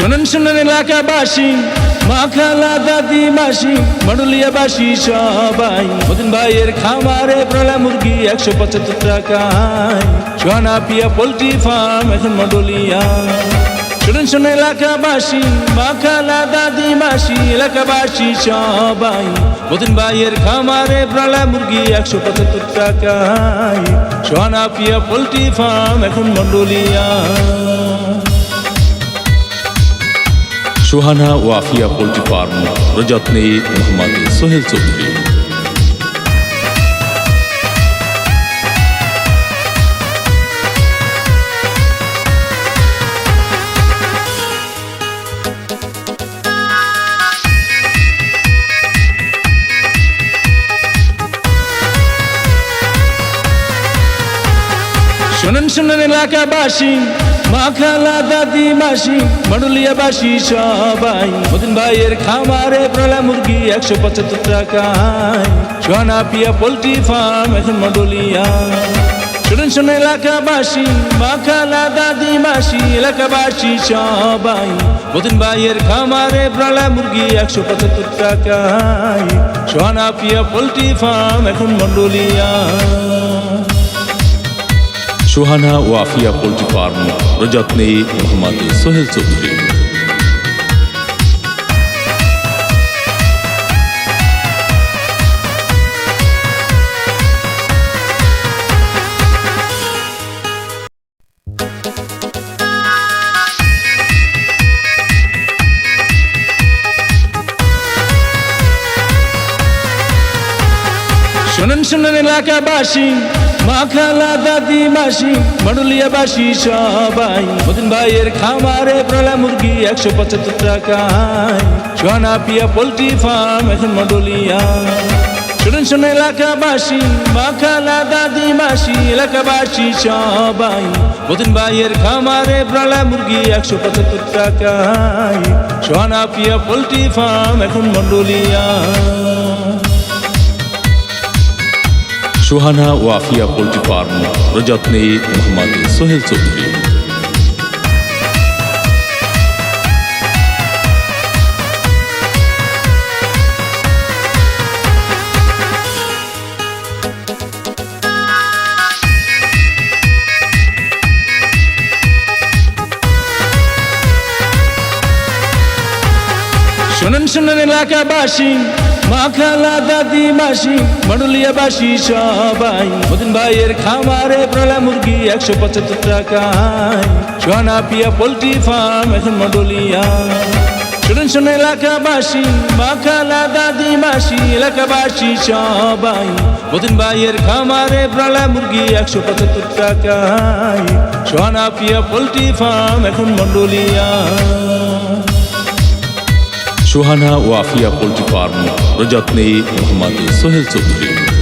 শুনেন এলাকাবাসী, মা খালা দাদি মাসি মডুলিয়াবাসী সবাই। মদিন ভাইয়ের খামারে প্রলা মুরগি একশো পঁচাত্তর টাকায়। সোহানা পিয়া পোল্ট্রি ফার্ম এখন মডুলিয়া। শুনেন শুনে এলাকাবাসী, মা খালা দাদি মাসি এলাকাবাসী সবাই। মদিন ভাইয়ের খামারে প্রলা মুরগি একশো পঁচাত্তর টাকায়। সোহানা পিয়া পোলট্রি ফার্ম এখন মন্ডলিয়া সোহানা ওয়াফিয়া পোলট্রি ফার্ম রজতনে মোহাম্মদ সোহেল চৌধুরী। শুনেন শুনেন এলাকাবাসী, মা খালা দাদি মাসি মডুলিয়াবাসী সবাই। মদিন ভাইয়ের খামারে প্রলা মুরগি একশো পঁচাত্তর টাকায়। সোহানা পিয়া পোলট্রি ফার্ম এখন মডুলিয়া। শুনেন শুনে এলাকাবাসী, মা খালা দাদি মাসি এলাকাবাসী সবাই। মদিন ভাইয়ের খামারে প্রলা মুরগি একশো পঁচাত্তর টাকায়। সোহানা পিয়া পোলট্রি ফার্ম এখন মন্ডলিয়া সোহানা ও আফিয়া পোল্ট্রি ফার্ম প্রযত্নে মোহাম্মদ সোহেল চৌধুরী। শুনেন শুনেন এলাকাবাসী মা খালা দাদি মাসি মডুলিয়াবাসী সবাই। মদিন ভাইয়ের খামারে প্রলা মুরগি একশো পঁচাত্তর টাকায়। সোহানা পিয়া পোল্ট্রি ফার্ম এখন মডুলিয়া। শুনেন শুনে এলাকাবাসী, মা খালা দাদি মাসি, এলাকাবাসী সবাই। মদিন ভাইয়ের খামারে প্রলা মুরগি একশো পঁচাত্তর টাকায়। সোহানা পিয়া পোল্ট্রি ফার্ম এখন মন্ডলিয়া সোহানা ও আফিয়া পোল্ট্রি ফার্ম প্রযত্নে মোহাম্মদ সোহেল চৌধুরী। শুনেন শুনেন এলাকাবাসী মা খালা দাদি মাসি মডুলিয়াবাসী সবাই। মদিন ভাইয়ের খামারে প্রলা মুরগি একশো পঁচাত্তর টাকায়। সোহানা পিয়া পোল্ট্রি ফার্ম এখন মডুলিয়া। শুনেন শুনে এলাকাবাসী মা খালা মাসি, এলাকাবাসী সবাই। মদিন ভাইয়ের খামারে প্রলা মুরগি একশো পঁচাত্তর টাকায়। সোহানা পিয়া পোল্ট্রি ফার্ম এখন মন্ডলিয়া সোহানা ওয়াফিয়া পোল্ট্রি ফার্ম প্রযত্নে মোহাম্মদ সোহেল চৌধুরী।